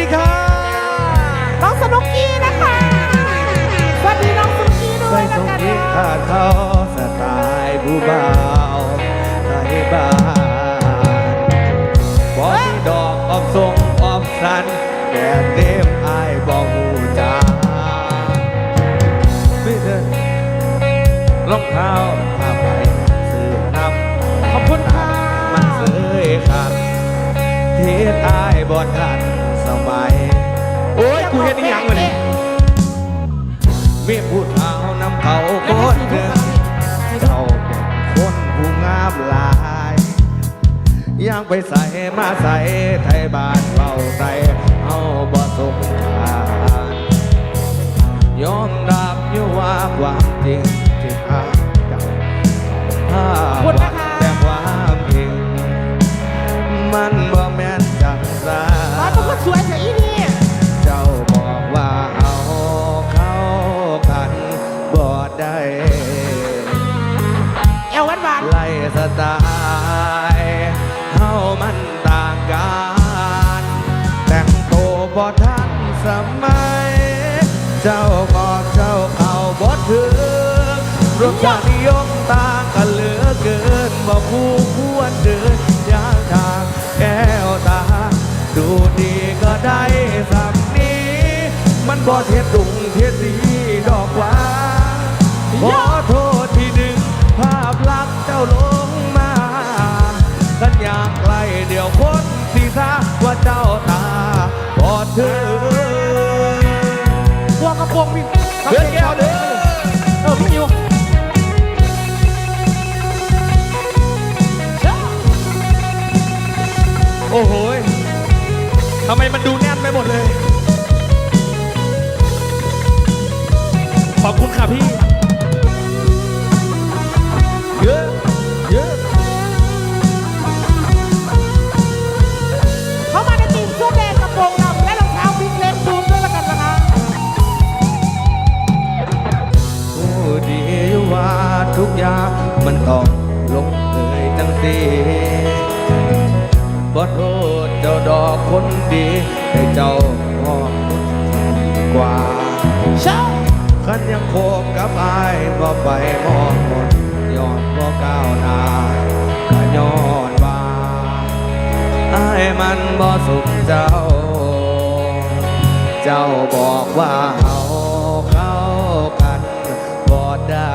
ีค่ะน้องสนุกกี้นะคะ สวัสดีน้องสนุกกี้ด้วใส่ยนะสงคะคิดขาดเขาสไตล์บูบาวไทยบ้านบอกดอกออมทรงออมสันแก่เต็มอายบอกหูจาไม่เดินรองเท้าผ้าไปซื้อนำ ขอบคุณค่ะมันเสยขาดเทตายบอดขัน มีผู้เท้านำเขาคนหนึ่งเจ้าเป็นคนผู้งามหลายย่างไปใส่มาใส่ไทยบ้านเราใส่เอาบ่สมทานยอมรับอยู่ว่าความจริงที่หาเจ้าหาขอบคุณนแต่ความจริงมันบ่ ตล์เฮามันต่างกันแต่งตัวบ่ทันสมัย เจ้าบอกเจ้าเขาบ่ถึงรสชาตินิยมต่างกันเหลือเกินบ่คู่ควรเดินยางทางแก้วตา ดูดีก็ได้สำนี้ มันบ่เทียดดุงเทียดดีดอกหว่าขอโทษที่ดึงภาพลักษณ์เจ้าโล ธอวางกระโปรงพี่เดือนแก้วเด้อเออพี่อยู่โอ้โหทำไมมันดูแน่นไปหมดเลย ขอบคุณค่ะพี่ ทุกอย่างมันต้องลงเอยตั้งสีบ่โทษเจ้าดอกคนดีให้เจ้าหอมกว่าเช้าขันยังโคบกับอายบ่ไปมองหมดย้อนบ่ก้าวหน้าก็ย้อนว่าอายมันบ่สุขเจ้า เจ้าบอกว่าเอาเข้ากันบ่ได้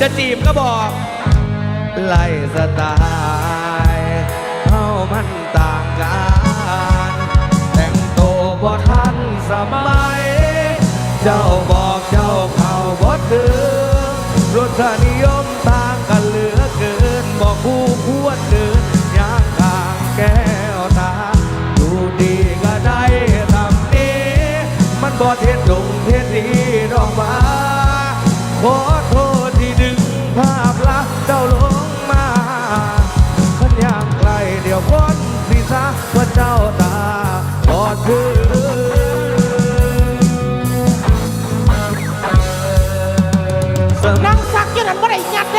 จะจีบก็บอกไล่สไตล์เฮามันต่างกัน แต่งตัวบ่ทันสมัย เจ้าบอกเจ้าเข้าบ่ถึงรสนิยมต่างกันเหลือเกินบอกผู้ควรเดินย่างทางแก้วตาดูดีก็ได้ทำนี้ มันบ่เทียดดงเทียดดีดอกมาขอ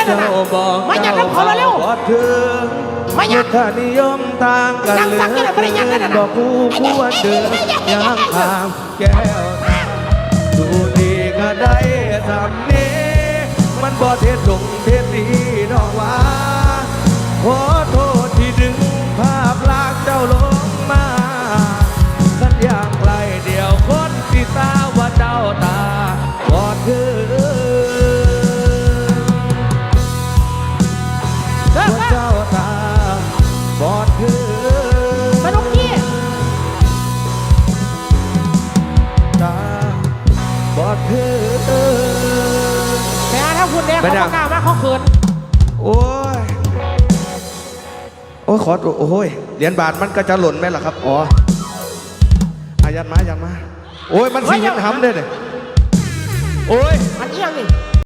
เจ้าบอกมายัดน้ำขอเร็วบอดถึงมายัดรสนิยมต่างกันนั่งซักอยังนั้นไม่ได้ยัดได้นะบอกกูควรเดินย่างทามแก้วดูดีก็ได้ทำนี้มันบ่เทศดง เออว่าเออเจ้าตาบอดถึงสนุกที่ตาบอดถึงแต่ถ้าคุณเนี่ยไม่เขาได้ประกล้าศว่าเขาเขินโอ้ยโอ้ยขอโอ้ยเหรียญบาทมันก็จะหล่นไหมล่ะครับอ๋ออายันมายันมาโอ้ยมันสีเห็นหำเด้เนี่ยโอ้ยมันเอียงนี่